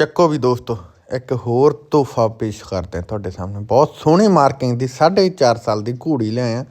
ਚੱਕੋ ਵੀ ਦੋਸਤੋ, ਇੱਕ ਹੋਰ ਤੋਹਫਾ ਪੇਸ਼ ਕਰਦੇ ਹਾਂ ਤੁਹਾਡੇ ਸਾਹਮਣੇ। ਬਹੁਤ ਸੋਹਣੀ ਮਾਰਕਿੰਗ ਦੀ 4.5 ਸਾਲ ਦੀ ਘੋੜੀ ਲਿਆਇਆ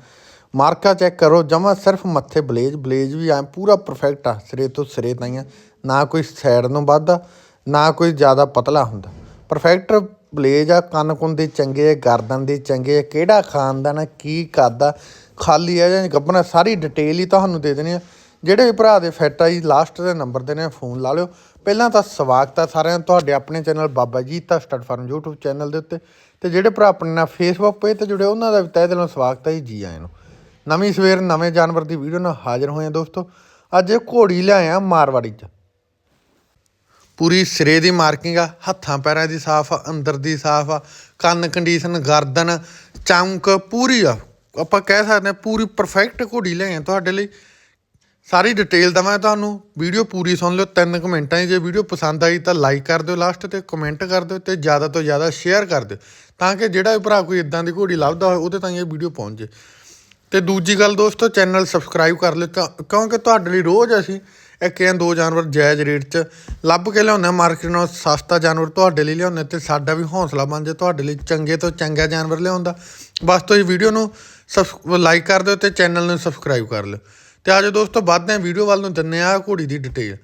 ਮਾਰਕਾ ਚੈੱਕ ਕਰੋ, ਜਮਾ ਸਿਰਫ ਮੱਥੇ ਬਲੇਜ ਬਲੇਜ ਵੀ ਆ ਪੂਰਾ ਪਰਫੈਕਟ ਆ, ਸਿਰੇ ਤੋਂ ਸਿਰੇ ਤਾਈਆਂ। ਨਾ ਕੋਈ ਸਾਈਡ ਨੂੰ ਵੱਧਦਾ, ਨਾ ਕੋਈ ਜ਼ਿਆਦਾ ਪਤਲਾ ਹੁੰਦਾ। ਪਰਫੈਕਟ ਬਲੇਜ ਆ ਕੰਨ ਕੁੰਨ ਦੇ ਚੰਗੇ ਆ ਗਰਦਨ ਦੇ ਚੰਗੇ ਆ ਕਿਹੜਾ ਖਾਨਦਾਨ ਆ, ਕੀ ਕਰਦਾ ਖਾਲੀ ਆ ਜਾਂ ਗੱਬਣਾ, ਸਾਰੀ ਡਿਟੇਲ ਹੀ ਤੁਹਾਨੂੰ ਦੇ ਦੇਣੀ ਆ। ਜਿਹੜੇ ਵੀ ਭਰਾ ਦੇ ਫਿੱਟ ਆ ਜੀ ਲਾਸਟ ਦੇ ਨੰਬਰ ਦੇ ਨੇ, ਫੋਨ ਲਾ ਲਿਓ। ਪਹਿਲਾਂ ਤਾਂ ਸਵਾਗਤ ਆ ਸਾਰਿਆਂ ਤੁਹਾਡੇ ਆਪਣੇ ਚੈਨਲ ਬਾਬਾ ਜੀ ਤਾਂ ਸਟੱਡ ਫਾਰਮ YouTube ਚੈਨਲ ਦੇ ਉੱਤੇ। ਤੇ ਜਿਹੜੇ ਭਰਾ ਆਪਣੇ ਨਾਲ ਫੇਸਬੁੱਕ ਪੇਜ ਤੇ ਜੁੜੇ, ਉਹਨਾਂ ਦਾ ਵੀ ਤਹਿ ਦਿਲੋਂ ਸਵਾਗਤ ਹੈ ਜੀ ਜੀ ਆਇਆਂ ਨੂੰ। ਨਵੀਂ ਸਵੇਰ, ਨਵੇਂ ਜਾਨਵਰ ਦੀ ਵੀਡੀਓ ਨਾਲ ਹਾਜ਼ਰ ਹੋਏ ਆ ਦੋਸਤੋ। ਅੱਜ ਇਹ ਘੋੜੀ ਲਿਆਇਆ ਮਾਰਵਾੜੀ ਚ। ਪੂਰੀ ਸਿਰੇ ਦੀ ਮਾਰਕਿੰਗ ਆ, ਹੱਥਾਂ ਪੈਰਾਂ ਦੀ ਸਾਫ਼ ਆ, ਅੰਦਰ ਦੀ ਸਾਫ਼ ਆ, ਕੰਨ ਕੰਡੀਸ਼ਨ ਗਰਦਨ, ਚਮਕ ਪੂਰੀ ਆ। ਆਪਾਂ ਕਹਿ ਸਕਦੇ ਹਾਂ ਪੂਰੀ ਪਰਫੈਕਟ ਘੋੜੀ ਲਿਆਏ ਆ ਤੁਹਾਡੇ ਲਈ। ਸਾਰੀ ਡਿਟੇਲ ਦਵਾਂ ਤੁਹਾਨੂੰ। ਵੀਡੀਓ ਪੂਰੀ ਸੁਣ ਲਿਓ, ਤਿੰਨ ਮਿੰਟਾਂ 'ਚ ਜੇ ਵੀਡੀਓ ਪਸੰਦ ਆਈ ਤਾਂ ਲਾਈਕ ਕਰ ਦਿਓ ਲਾਸਟ ਤੇ ਕਮੈਂਟ ਕਰ ਦਿਓ ਤੇ ਜ਼ਿਆਦਾ ਤੋਂ ਜ਼ਿਆਦਾ ਸ਼ੇਅਰ ਕਰ ਦਿਓ। ਤਾਂ ਕਿ ਜਿਹੜਾ ਵੀ ਭਰਾ ਕੋਈ ਇਦਾਂ ਦੀ ਘੋੜੀ ਲੱਭਦਾ ਹੋਵੇ ਉਹਦੇ ਤਾਈਂ ਇਹ ਵੀਡੀਓ ਪਹੁੰਚ ਜੇ। ਤੇ ਦੂਜੀ ਗੱਲ ਦੋਸਤੋ ਚੈਨਲ ਸਬਸਕ੍ਰਾਈਬ ਕਰ ਲਿਓ। ਕਿਉਂ- ਕਿਉਂਕਿ ਤੁਹਾਡੇ ਲਈ ਰੋਜ਼ ਅਸੀਂ ਇੱਕ ਜਾਂ ਦੋ ਜਾਨਵਰ ਜਾਇਜ਼ ਰੇਟ 'ਚ ਲੱਭ ਕੇ ਲਿਆਉਂਦੇ ਹਾਂ। ਮਾਰਕੀਟ ਨਾਲੋਂ ਸਸਤਾ ਜਾਨਵਰ ਤੁਹਾਡੇ ਲਈ ਲਿਆਉਂਦੇ ਤੇ ਸਾਡਾ ਵੀ ਹੌਸਲਾ ਬਣ ਜੇ ਤੁਹਾਡੇ ਲਈ ਚੰਗੇ ਤੋਂ ਚੰਗਾ ਜਾਨਵਰ ਲਿਆਉਂਦਾ। ਬਸ ਤੁਸੀਂ ਵੀਡੀਓ ਨੂੰ ਸਬਸ ਲਾਈਕ ਕਰ ਦਿਓ ਤੇ ਚੈਨਲ ਨੂੰ ਸਬਸਕ੍ਰਾਈਬ ਕਰ ਲਿਓ। ਤੇ ਆਜੋ ਦੋਸਤੋ ਵੱਧਦੇ ਹਾਂ ਵੀਡੀਓ ਵੱਲ ਨੂੰ ਦਿੰਨੇ ਆ ਘੋੜੀ ਦੀ ਡਿਟੇਲ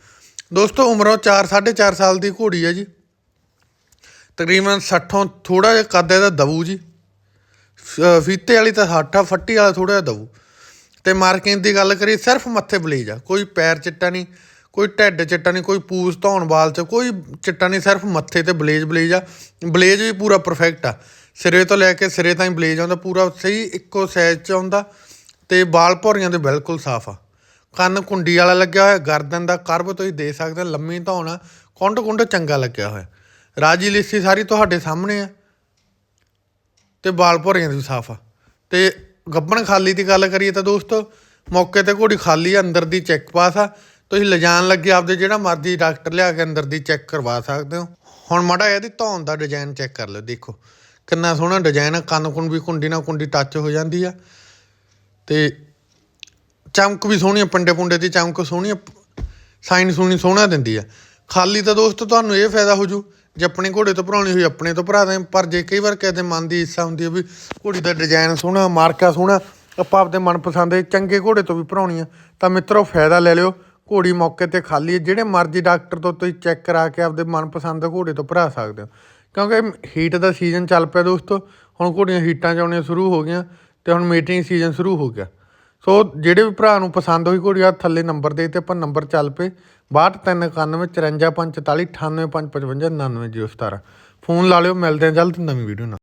ਦੋਸਤੋ ਉਮਰੋਂ 4 4.5 ਸਾਲ ਦੀ ਘੋੜੀ ਹੈ ਜੀ। ਤਕਰੀਬਨ 60 ਥੋੜਾ ਜਿਹਾ ਕੱਦ ਇਹਦਾ ਦਬੂ ਜੀ। ਫੀਤੇ ਵਾਲੀ ਤਾਂ 60 ਆ, ਫੱਟੀ ਵਾਲਾ ਥੋੜਾ ਜਿਹਾ ਦਬੂ। ਤੇ ਮਾਰਕਿੰਗ ਦੀ ਗੱਲ ਕਰੀ ਸਿਰਫ ਮੱਥੇ ਬਲੇਜ ਆ। ਕੋਈ ਪੈਰ ਚਿੱਟਾ ਨਹੀਂ, ਕੋਈ ਢਿੱਡ ਚਿੱਟਾ ਨਹੀਂ, ਕੋਈ ਪੂਛ ਧੌਣ ਵਾਲ ਚ, ਕੋਈ ਚਿੱਟਾ ਨਹੀਂ, ਸਿਰਫ ਮੱਥੇ ਤੇ ਬਲੇਜ ਬਲੇਜ ਆ। ਬਲੇਜ ਵੀ ਪੂਰਾ ਪਰਫੈਕਟ ਆ। ਸਿਰੇ ਤੋਂ ਲੈ ਕੇ ਸਿਰੇ ਤਾਈਂ ਬਲੇਜ ਆਉਂਦਾ, ਪੂਰਾ ਸਹੀ ਇੱਕੋ ਸਾਈਜ਼ ਚ ਆਉਂਦਾ। ਤੇ ਵਾਲ ਭੌਰੀਆਂ ਦੇ ਬਿਲਕੁਲ ਸਾਫ਼ ਆ। ਕੰਨ ਕੁੰਡੀ ਵਾਲਾ ਲੱਗਿਆ ਹੋਇਆ ਗਰਦਨ ਦਾ ਕਰਵ ਤੁਸੀਂ ਦੇ ਸਕਦੇ ਹੋ, ਲੰਮੀ ਧੌਣ ਆ ਕੁੰਡ ਕੁੰਡ ਚੰਗਾ ਲੱਗਿਆ ਹੋਇਆ। ਰਾਜੀ ਲਿੱਸੀ ਸਾਰੀ ਤੁਹਾਡੇ ਸਾਹਮਣੇ ਆ ਤੇ ਵਾਲ ਭੌਰੀਆਂ ਦੀ ਸਾਫ਼ ਆ। ਤੇ ਗੱਬਣ ਖਾਲੀ ਦੀ ਗੱਲ ਕਰੀਏ ਤਾਂ ਦੋਸਤੋ ਮੌਕੇ ਤੇ ਘੋੜੀ ਖਾਲੀ ਆ ਅੰਦਰ ਦੀ ਚੈੱਕ ਪਾਸ ਆ। ਤੁਸੀਂ ਲਿਜਾਣ ਲੱਗੇ ਆਪਦੇ ਜਿਹੜਾ ਮਰਜ਼ੀ ਡਾਕਟਰ ਲਿਆ ਕੇ ਅੰਦਰ ਦੀ ਚੈੱਕ ਕਰਵਾ ਸਕਦੇ ਹੋ। ਹੁਣ ਮਾੜਾ ਇਹਦੀ ਧੌਣ ਦਾ ਡਿਜ਼ਾਈਨ ਚੈੱਕ ਕਰ ਲਓ ਦੇਖੋ। ਕਿੰਨਾ ਸੋਹਣਾ ਡਿਜ਼ਾਈਨ ਆ ਕੰਨ ਕੁੰਨ ਵੀ ਕੁੰਡੀ ਨਾਲ ਕੁੰਡੀ ਟੱਚ ਹੋ ਜਾਂਦੀ ਆ। ਤੇ ਚਮਕ ਵੀ ਸੋਹਣੀ ਆ, ਪੰਡੇ ਪੁੰਡੇ ਦੀ ਚਮਕ ਸੋਹਣੀ ਆ, ਸਾਈਨ ਸੋਹਣੀ ਸੋਹਣਾ ਦਿੰਦੀ ਆ। ਖਾਲੀ ਤਾਂ ਦੋਸਤੋ ਤੁਹਾਨੂੰ ਇਹ ਫਾਇਦਾ ਹੋ ਜੂ, ਜੇ ਆਪਣੇ ਘੋੜੇ ਤੋਂ ਭਰਾਉਣੀ ਹੋਈ, ਆਪਣੇ ਤੋਂ ਭਰਾ ਦੇ ਪਰ ਜੇ ਕਈ ਵਾਰ ਕਿਸੇ ਮਨ ਦੀ ਇੱਛਾ ਹੁੰਦੀ ਹੈ ਵੀ ਘੋੜੀ ਦਾ ਡਿਜ਼ਾਈਨ ਸੋਹਣਾ, ਮਾਰਕਾ ਸੋਹਣਾ, ਆਪਾਂ ਆਪਦੇ ਮਨਪਸੰਦ ਦੇ ਚੰਗੇ ਘੋੜੇ ਤੋਂ ਵੀ ਭਰਾਉਣੀ ਆ, ਤਾਂ ਮਿੱਤਰੋ ਫਾਇਦਾ ਲੈ ਲਿਓ। ਘੋੜੀ ਮੌਕੇ ਤੇ ਖਾਲੀ ਹੈ ਜਿਹੜੇ ਮਰਜ਼ੀ ਡਾਕਟਰ ਤੋਂ ਤੁਸੀਂ ਚੈੱਕ ਕਰਾ ਕੇ ਆਪਦੇ ਮਨਪਸੰਦ ਦੇ ਘੋੜੇ ਤੋਂ ਭਰਾ ਸਕਦੇ ਹੋ। ਕਿਉਂਕਿ ਹੀਟ ਦਾ ਸੀਜ਼ਨ ਚੱਲ ਪਿਆ ਦੋਸਤੋ, ਹੁਣ ਘੋੜੀਆਂ ਹੀਟਾਂ 'ਚ ਆਉਣੀਆਂ ਸ਼ੁਰੂ ਹੋ ਗਈਆਂ। ਤੇ ਹੁਣ ਮੀਟਿੰਗ ਸੀਜ਼ਨ ਸ਼ੁਰੂ ਹੋ ਗਿਆ। ਸੋ ਜਿਹੜੇ ਵੀ ਭਰਾ ਨੂੰ ਪਸੰਦ ਹੋਈ ਘੋੜੀ ਆ ਥੱਲੇ ਨੰਬਰ ਦੇ ਤੇ ਆਪਾਂ ਨੰਬਰ ਚੱਲ ਪਏ। 6291 54 544 98555 99017 ਫੋਨ ਲਾ ਲਿਓ, ਮਿਲਦੇ ਆ ਜਲਦ ਨਵੀਂ ਵੀਡੀਓ ਨਾਲ।